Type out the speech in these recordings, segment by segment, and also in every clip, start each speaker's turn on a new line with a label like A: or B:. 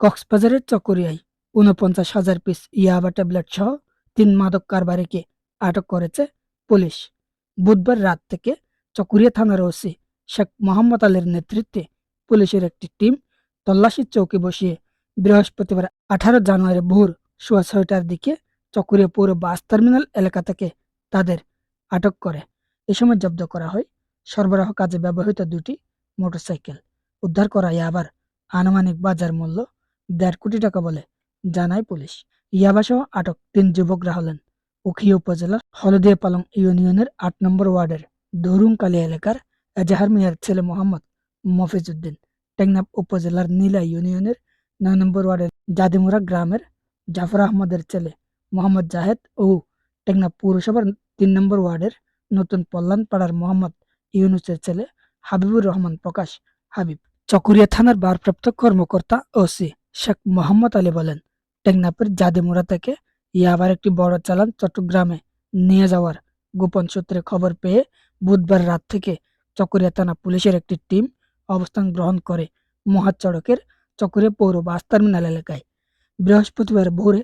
A: কক্সবাজারের চকরিয়ায় ঊনপঞ্চাশ হাজার পিস ইয়াবা ট্যাবলেট সহ তিন মাদক কারবারিকে আটক করেছে পুলিশ। বুধবার রাত থেকে চকরিয়া থানার ওসি শেখ মোহাম্মদ আলীর নেতৃত্বে পুলিশের একটি টিম তল্লাশির চৌকি বসিয়ে বৃহস্পতিবার আঠারো জানুয়ারি ভোর সোয়া ছয়টার দিকে চকরিয়া পৌর বাস টার্মিনাল এলাকা থেকে তাদের আটক করে। এ সময় জব্দ করা হয় সরবরাহ কাজে ব্যবহৃত দুটি মোটরসাইকেল। উদ্ধার করা ইয়াবার আনুমানিক বাজার মূল্য দেড় কোটি টাকা বলে জানায় পুলিশ। ইয়াবাসহ আটক তিন যুবকরা হলেন উখিয়া উপজেলার হলদিয়া পালং ইউনিয়নের আট নম্বর ওয়ার্ডের দরুংকালী এলাকার এজাহার মিয়ার ছেলে মোহাম্মদ মফিজউদ্দিন। টেকনাফ উপজেলার নীলা ইউনিয়নের নয় নম্বর ওয়ার্ডের জাদিমুরা গ্রামের জাফর আহমদের ছেলে মোহাম্মদ জাহেদ ও টেকনাফ পৌরসভার তিন নম্বর ওয়ার্ডের নতুন পল্লান পাড়ার মোহাম্মদ ইউনুসের ছেলে হাবিবুর রহমান প্রকাশ হাবিব। চকুরিয়া থানার ভারপ্রাপ্ত কর্মকর্তা ওসি শেখ মোহাম্মদ আলী বলেন, টেকনাফের জাদিমুরা থেকে ইয়াবার একটি বড় চালান চট্টগ্রামে নিয়ে যাওয়ার গোপন সূত্রে খবর পেয়ে বুধবার রাত থেকে চকরিয়া থানা পুলিশের একটি টিম অবস্থান গ্রহণ করে মহাসড়কের চকরিয়া পৌর বাস টার্মিনাল এলাকায়। বৃহস্পতিবার ভোরে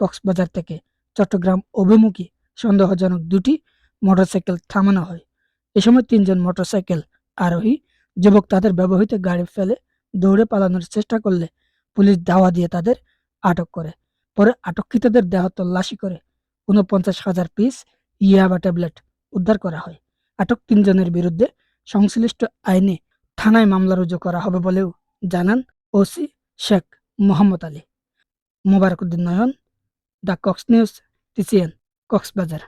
A: কক্সবাজার থেকে চট্টগ্রাম অভিমুখী সন্দেহজনক দুটি মোটরসাইকেল থামানো হয়। এ সময় তিনজন মোটরসাইকেল আরোহী যুবক তাদের ব্যবহৃত গাড়ি ফেলে দৌড়ে পালানোর চেষ্টা করলে পুলিশ দাওয়া দিয়ে তাদের আটক করে। পরে আটককৃতদের দেহ তল্লাশি করে ঊনপঞ্চাশ হাজার পিস ইয়াবা ট্যাবলেট উদ্ধার করা হয়। আটক তিনজনের বিরুদ্ধে সংশ্লিষ্ট আইনে থানায় মামলা রুজু করা হবে বলেও জানান OC Sheikh Mohammad Ali. Mobarakuddin Nayan, the Cox news, TCN, Cox's Bazar.